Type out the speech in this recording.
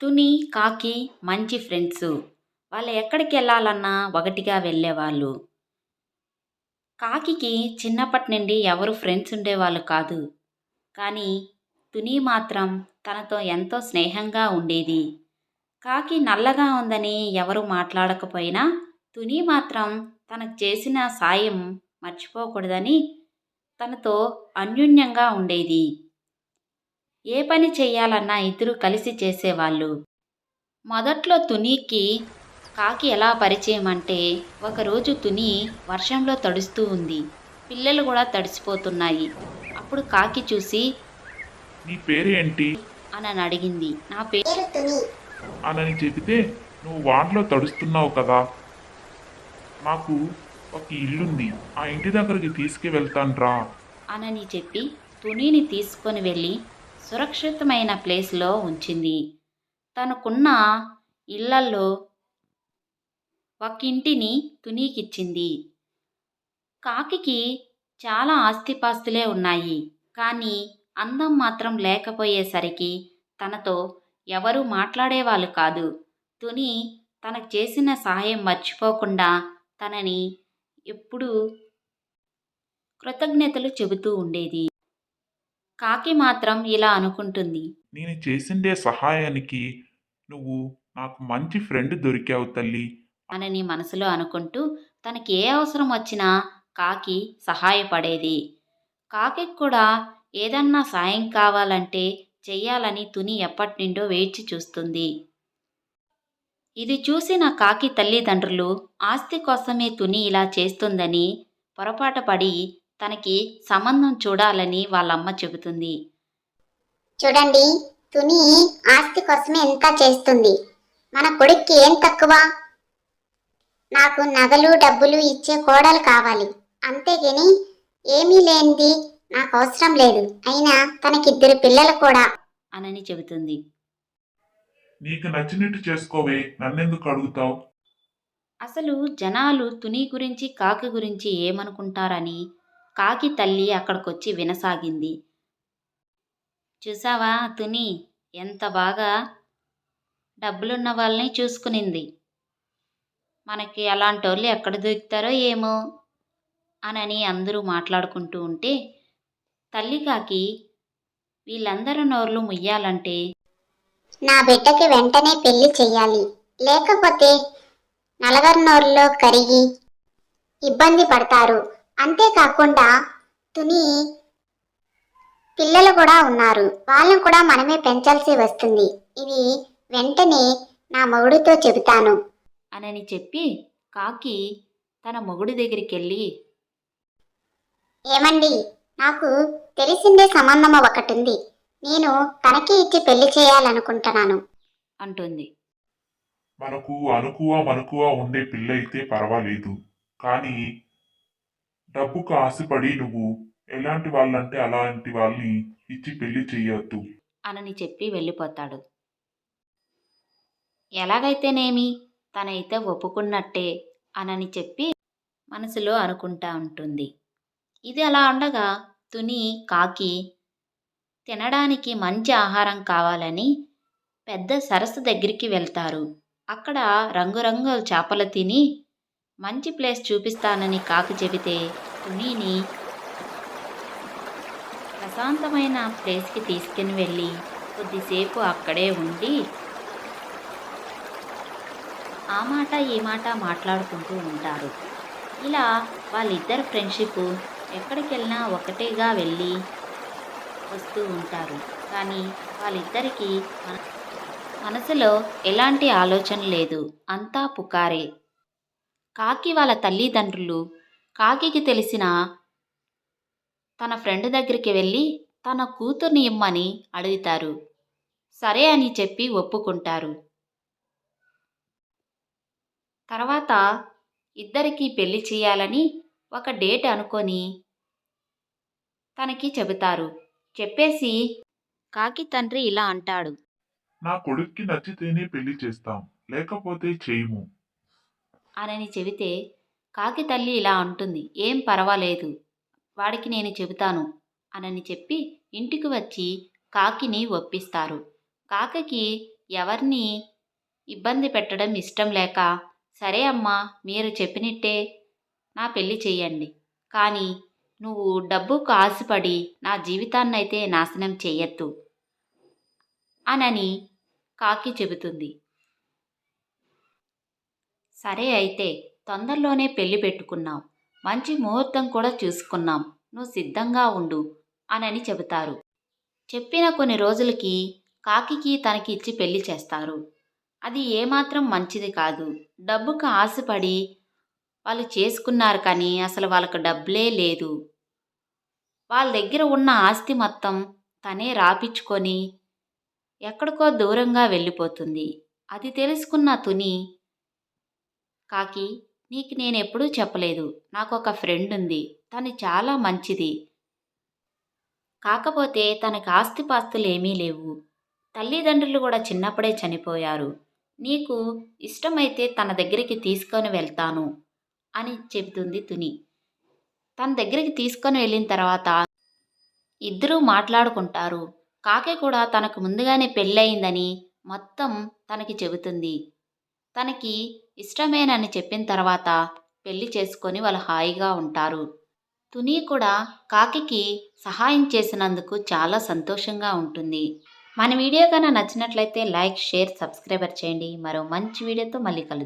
తుని కాకి మంచి ఫ్రెండ్స్. వాళ్ళు ఎక్కడికి వెళ్ళాలన్నా ఒకటిగా వెళ్ళేవాళ్ళు. కాకికి చిన్నప్పటి నుండి ఎవరు ఫ్రెండ్స్ ఉండేవాళ్ళు కాదు. కానీ తుని మాత్రం తనతో ఎంతో స్నేహంగా ఉండేది. కాకి నల్లగా ఉందని ఎవరు మాట్లాడకపోయినా తుని మాత్రం తనకు చేసిన సాయం మర్చిపోకూడదని తనతో అన్యోన్యంగా ఉండేది. ఏ పని చేయాలన్నా ఇద్దరు కలిసి చేసేవాళ్ళు. మొదట్లో తునికి కాకి ఎలా పరిచయం అంటే ఒకరోజు తుని వర్షంలో తడుస్తూ ఉంది. పిల్లలు కూడా తడిసిపోతున్నాయి. అప్పుడు కాకి చూసి నీ పేరేంటి? అని అడిగింది. నా పేరు తుని. అనని చెబితే నువ్వు వానలో తడుస్తున్నావు కదా. నాకు ఒక ఇల్లుంది. ఆ ఇంటి దగ్గరికి తీసుకువెళ్తాను రా అనని చెప్పి తునిని తీసుకొని వెళ్ళి సురక్షితమైన ప్లేస్లో ఉంచింది. తనకున్న ఇళ్ళల్లో ఒక ఇంటిని తునీకిచ్చింది. కాకికి చాలా ఆస్తిపాస్తులే ఉన్నాయి. కానీ అందం మాత్రం లేకపోయేసరికి తనతో ఎవరూ మాట్లాడేవాళ్ళు కాదు. తుని తనకు చేసిన సహాయం మర్చిపోకుండా తనని ఎప్పుడూ కృతజ్ఞతలు చెబుతూ ఉండేది. కాకి మాత్రం ఇలా అనుకుంటుంది. నేను చేసిండే సహాయానికి నువ్వు నాకు మంచి ఫ్రెండ్ దొరికావు తల్లి. అనని మనసులో అనుకుంటూ తనకి ఏ అవసరం వచ్చినా కాకి సహాయపడేది. కాకి కూడా ఏదన్నా సాయం కావాలంటే చెయ్యాలని తుని ఎప్పటి నుండో వేచి చూస్తుంది. ఇది చూసిన కాకి తల్లిదండ్రులు ఆస్తి కోసమే తుని ఇలా చేస్తుందని పొరపాటు పడి తనకి సంబంధం చూడాలని వాళ్ళమ్మ చెబుతుంది. చూడండి తుని ఆస్తి కోసమే ఎంత చేస్తుంది. మన కొడుక్కి ఏం తక్కువ? నాకు నగలు డబ్బులు ఇచ్చే కోడలు కావాలి. అంతేగాని ఏమీ లేనిది నాకు అవసరం లేదు. అయినా తనకిద్దరు పిల్లలు కూడా. అనని చెబుతుంది. నీకు నచ్చినట్టు చేసుకోవే నన్నెందుకు అడుగుతావు? అసలు జనాలు తుని గురించి కాకి గురించి ఏమనుకుంటారని కాకి తల్లి అక్కడికొచ్చి వినసాగింది. చూసావా తుని? ఎంత బాగా డబ్బులున్న వాళ్ళని చూసుకునింది. మనకి అలాంటి వాళ్ళు ఎక్కడ దొరుకుతారో ఏమో అనని అందరూ మాట్లాడుకుంటూ ఉంటే తల్లి కాకి వీళ్ళందరి నోర్లు ముయ్యాలంటే నా బిడ్డకి వెంటనే పెళ్ళి చెయ్యాలి. లేకపోతే నలగర్నోరులో కరిగి ఇబ్బంది పడతారు. అంతేకాకుండా తుని పిల్లలు కూడా ఉన్నారు. వాళ్ళని కూడా మనమే పెంచాల్సి వస్తుంది. ఇది వెంటనే నా మొగుడితో చెబుతాను. అనని చెప్పి కాకి తన మొగుడి దగ్గరికి వెళ్ళి ఏమండి నాకు తెలిసిందే సంబంధం ఒకటి ఉంది నేను తనకే ఇచ్చి పెళ్ళి చేయాలనుకుంటున్నాను. అంటుంది. మనకు అనుకువ మనుకువ ఉండే పిల్ల అయితే పర్వాలేదు. కానీ డబ్బుకు ఆశపడి నువ్వు ఎలాంటి వాళ్ళంటే అలాంటి వాళ్ళని ఇచ్చి పెళ్ళి చెయ్యొద్దు. అనని చెప్పి వెళ్ళిపోతాడు. ఎలాగైతేనేమి? తనైతే ఒప్పుకున్నట్టే అనని చెప్పి మనసులో అనుకుంటా ఉంటుంది. ఇది అలా ఉండగా తుని కాకి తినడానికి మంచి ఆహారం కావాలని పెద్ద సరస్సు దగ్గరికి వెళ్తారు. అక్కడ రంగురంగుల చేపలు తిని మంచి ప్లేస్ చూపిస్తానని కాకి చెబితే తునిని ప్రశాంతమైన ప్లేస్కి తీసుకుని వెళ్ళి కొద్దిసేపు అక్కడే ఉండి ఆ మాట ఈ మాట మాట్లాడుకుంటూ ఉంటారు. ఇలా వాళ్ళిద్దరు ఫ్రెండ్షిప్ ఎక్కడికి వెళ్ళినా ఒకటేగా వెళ్ళి వస్తూ ఉంటారు. కానీ వాళ్ళిద్దరికీ మన- మనసులో ఎలాంటి ఆలోచన లేదు. అంతా పుకారే. కాకి వాళ్ళ తల్లిదండ్రులు కాకికి తెలిసిన తన ఫ్రెండ్ దగ్గరికి వెళ్ళి తన కూతుర్ని ఇమ్మని అడుగుతారు. సరే అని చెప్పి ఒప్పుకుంటారు. తర్వాత ఇద్దరికీ పెళ్ళి చేయాలని ఒక డేట్ అనుకొని తనకి చెబుతారు. చెప్పేసి కాకి తండ్రి ఇలా అంటాడు. నా కొడుక్కి నచ్చితేనే పెళ్ళి చేస్తాం లేకపోతే చేయము. అనని చెబితే కాకి తల్లి ఇలా అంటుంది ఏం పర్వాలేదు వాడికి నేను చెబుతాను అనని చెప్పి ఇంటికి వచ్చి కాకిని ఒప్పిస్తారు. కాకి ఎవరిని ఇబ్బంది పెట్టడం ఇష్టం లేక సరే అమ్మా మీరు చెప్పినట్టే నా పెళ్ళి చేయండి కానీ నువ్వు డబ్బుకు ఆశపడి నా జీవితాన్నైతే నాశనం చేయొద్దు అనని కాకి చెబుతుంది. సరే అయితే తొందరలోనే పెళ్ళి పెట్టుకున్నాం. మంచి ముహూర్తం కూడా చూసుకున్నాం. నువ్వు సిద్ధంగా ఉండు అనని చెబుతారు. చెప్పిన కొన్ని రోజులకి కాకికి తనకి ఇచ్చి పెళ్ళి చేస్తారు. అది ఏమాత్రం మంచిది కాదు. డబ్బుకు ఆశపడి వాళ్ళు చేసుకున్నారు కానీ అసలు వాళ్ళకు డబ్బులే లేదు. వాళ్ళ దగ్గర ఉన్న ఆస్తి మొత్తం తనే రాపిచ్చుకొని ఎక్కడికో దూరంగా వెళ్ళిపోతుంది. అది తెలుసుకున్న తుని కాకి నీకు నేను ఎప్పుడూ చెప్పలేదు. నాకు ఒక ఫ్రెండ్ ఉంది. తను చాలా మంచిది. కాకపోతే తనకు ఆస్తిపాస్తులు ఏమీ లేవు. తల్లిదండ్రులు కూడా చిన్నప్పుడే చనిపోయారు. నీకు ఇష్టమైతే తన దగ్గరికి తీసుకొని వెళ్తాను అని చెబుతుంది తుని. తన దగ్గరికి తీసుకొని వెళ్ళిన తర్వాత ఇద్దరూ మాట్లాడుకుంటారు. కాకి కూడా తనకు ముందుగానే పెళ్ళయిందని మొత్తం తనకి చెబుతుంది. తనకి ఇష్టమేనని చెప్పిన తర్వాత పెళ్ళి చేసుకొని వాళ్ళు హాయిగా ఉంటారు. తుని కూడా కాకికి సహాయం చేసినందుకు చాలా సంతోషంగా ఉంటుంది. మన వీడియో కన్నా నచ్చినట్లయితే లైక్ షేర్ సబ్స్క్రైబర్ చేయండి. మరో మంచి వీడియోతో మళ్ళీ కలుద్దాం.